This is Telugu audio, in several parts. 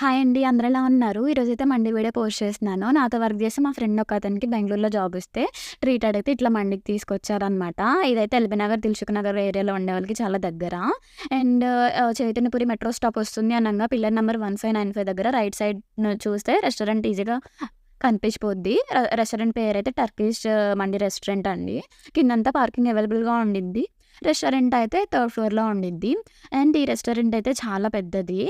హాయ్ అండి. అందరూ ఎలా ఉన్నారు? ఈరోజైతే మండి వీడియో పోస్ట్ చేస్తున్నాను. నాతో వర్క్ చేసి మా ఫ్రెండ్ ఒక అతనికి బెంగళూరులో జాబ్ ఇస్తే ట్రీట్ అడిగితే ఇట్లా మండికి తీసుకొచ్చారనమాట. ఇదైతే ఎల్బీనగర్ దిల్సుఖ్ నగర్ ఏరియాలో ఉండే వాళ్ళకి చాలా దగ్గర. అండ్ చైతన్యపురి మెట్రో స్టాప్ వస్తుంది అనగా pillar number one five nine five దగ్గర రైట్ సైడ్ చూస్తే రెస్టారెంట్ ఈజీగా కనిపించిపోద్ది. రె రెస్టారెంట్ అయితే టర్కిష్ మండి రెస్టారెంట్ అండి. కిందంతా పార్కింగ్ అవైలబుల్‌గా ఉండిద్ది. రెస్టారెంట్ అయితే థర్డ్ ఫ్లోర్‌లో ఉండిద్ది. అండ్ ఈ రెస్టారెంట్ అయితే చాలా పెద్దది.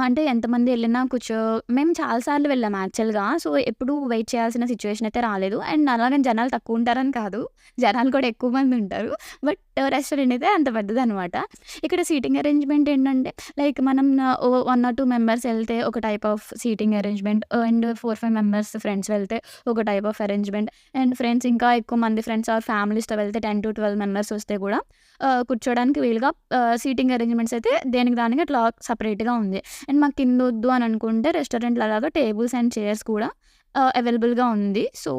అంటే ఎంతమంది వెళ్ళినా కూర్చో మేము చాలా సార్లు వెళ్ళాం యాక్చువల్‌గా. సో, ఎప్పుడు వెయిట్ చేయాల్సిన సిచ్యువేషన్ అయితే రాలేదు. అండ్ అలాగే జనాలు తక్కువ ఉంటారని కాదు. జనాలు కూడా ఎక్కువ మంది ఉంటారు. బట్ రెస్టారెంట్ అయితే అంత పెద్దదనమాట. ఇక్కడ సీటింగ్ అరేంజ్‌మెంట్ ఏంటంటే లైక్ మనం వన్ ఆర్ టూ మెంబర్స్ వెళ్తే ఒక type of seating arrangement and 4, 5 members friends వెళ్తే ఒక type of arrangement and friends ఇంకా ఎక్కువ మంది ఫ్రెండ్స్ ఆర్ ఫ్యామిలీస్‌తో వెళ్తే 10-12 మెంబర్స్ వస్తే కూడా కూర్చోడానికి వీలుగా సీటింగ్ అరేంజ్‌మెంట్స్ అయితే దేనికి దానికి అట్లా సపరేట్గా ఉంది. అండ్ మాకు కింద వద్దు అని అనుకుంటే రెస్టారెంట్‌లో అలాగా టేబుల్స్ అండ్ చైర్స్ కూడా అవైలబుల్‌గా ఉంది. సో,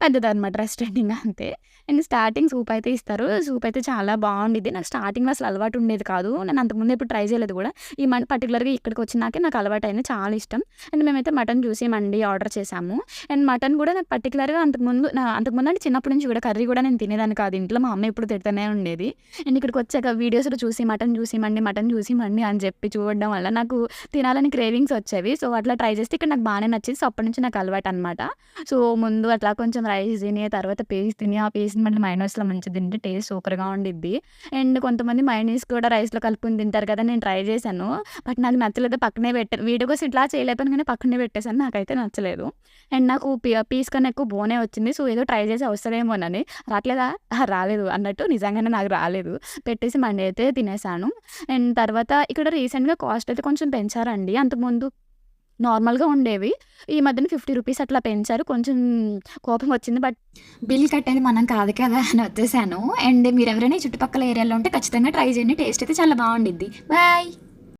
పెద్దదనమాట రెస్టారెంట్ అంతే. అండ్ స్టార్టింగ్ సూప్ అయితే ఇస్తారు. సూప్ అయితే చాలా బాగుండేది నాకు స్టార్టింగ్‌లో అసలు అలవాటు ఉండేది కాదు. నేను అంతకుముందు ఎప్పుడు ట్రై చేయలేదు కూడా. ఈ మండి పర్టిక్యులర్‌గా ఇక్కడికి వచ్చినాకే నాకు అలవాటు అలవాటయింది. చాలా ఇష్టం. అండ్ మేమైతే మటన్ చూసి మండి ఆర్డర్ చేసాము అండ్ మటన్ కూడా నాకు పర్టికులర్గా అంతకుముందు నా అంతకుముందు అంటే చిన్నప్పటి నుంచి కూడా కర్రీ కూడా నేను తినేదాన్ని కాదు. ఇంట్లో మా అమ్మ ఎప్పుడు తిడుతూనే ఉండేది. అండ్ ఇక్కడికి వచ్చాక వీడియోస్‌లో చూసి మటన్ చూసి మండి, మటన్ చూసి మండి అని చెప్పి చూడడం వల్ల నాకు తినాలని క్రేవింగ్స్ వచ్చేవి. సో, అట్లా ట్రై చేస్తే ఇక్కడ నాకు బాగానే నచ్చింది. సో, అప్పటి నుంచి నాకు అలవాటు అనమాట సో, ముందు అట్లా కొంచెం రైస్ తిని, తర్వాత పేస్ట్ తిని, ఆ పేస్ట్ మళ్ళీ మైనోస్లో మంచిగా తింటే టేస్ట్ సూపర్‌గా ఉండిద్ది. అండ్ కొంతమంది మైనీస్ కూడా రైస్‌లో కలుపుకుని తింటారు కదా! నేను ట్రై చేశాను. బట్ నాకు నచ్చలేదు. పక్కనే పెట్టాను. వీడియో కోసం ఇట్లా చేయలేకపోయాను కానీ పక్కనే పెట్టేసాను. నాకైతే నచ్చలేదు. అండ్ నాకు పీస్ కన్నా ఎక్కువ బోనే వచ్చింది. సో, ఏదో ట్రై చేసి అవసరమేమో అని రావట్లేదా రాలేదు అన్నట్టు నిజంగానే నాకు రాలేదు. పెట్టేసి మండి అయితే తినేసాను. అండ్ తర్వాత ఇక్కడ రీసెంట్‌గా కాస్ట్ అయితే కొంచెం పెంచారండి. అంతకుముందు నార్మల్‌గా ఉండేవి. ఈ మధ్యన 50 రూపీస్ అట్లా పెంచారు. కొంచెం కోపం వచ్చింది. బట్ బిల్ కట్టేది మనం కాదు కదా! అని వచ్చేసాను. అండ్ మీరెవరైనా ఎవరైనా చుట్టుపక్కల ఏరియాలో ఉంటే ఖచ్చితంగా ట్రై చేయండి. టేస్ట్ అయితే చాలా బాగుండిద్ది బాయ్.